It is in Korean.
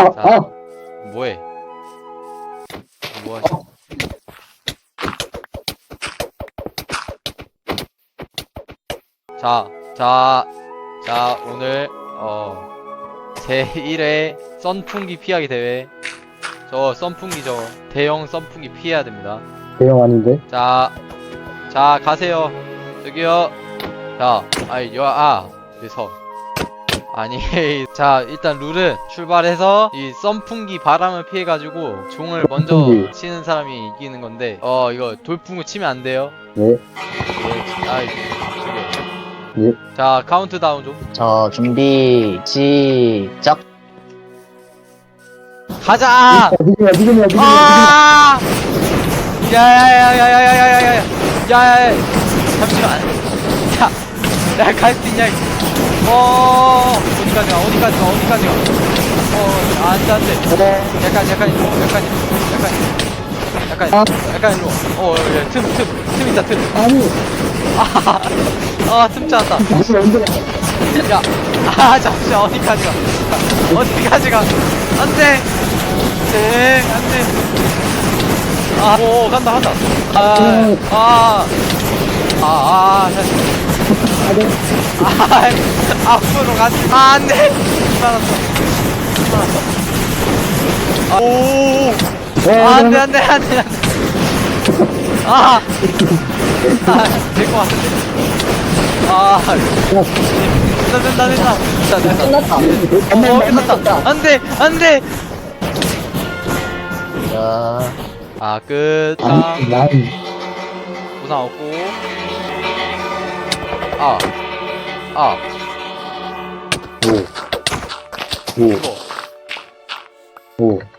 아, 자. 아. 뭐해? 뭐하지? 자, 자, 자, 오늘, 어, 제1회 썬풍기 피하기 대회. 저 썬풍기 저 대형 썬풍기 피해야 됩니다. 대형 아닌데? 자, 자, 가세요. 저기요. 자, 아이, 여, 아, 그래서. 아니, 자, 일단 룰은 출발해서 이 썬풍기 바람을 피해가지고 종을 먼저 썬풍기. 치는 사람이 이기는 건데, 어, 이거 돌풍구 치면 안 돼요. 네. 예, 아이, 저기요. 예. 자, 카운트다운 좀. 저 준비 시작 가자! 미금이야, 미금이야, 미금이야. 아! 야야야야야야야야야! 야야야! 잠시만. 야, 야, 갈수 있냐? 이- 어, 어디까지 가? 어디까지 가? 어디까지 가? 어, 안 돼, 안 돼. 약간, 약간 일로, 와, 약간, 약간, 약간, 약간 일로. 와. 어, 야, 틈, 틈, 틈 있다, 틈. 아니, 아, 아, 틈 찾았다. 무슨 언제 야, 아, 잠시만, 어디까지 가? 어디까지 가? 안 돼! 네, 안 돼. 아, 오, 간다, 간다. 아, 아, 아, 아, 다시. 아, 앞으로 가지. 아, 안 돼! 아, 오! 아, 안 돼, 안 돼, 안 돼, 안 돼. 아! 아, 될것 같은데. 아, 된다, 된다, 된다. 된다, 된다. 끝났다. 어, 끝났다. 안 돼, 안 돼! 자 아, 끝. 자, 난, 부상 없고. 아. 아, 오. 오. 오.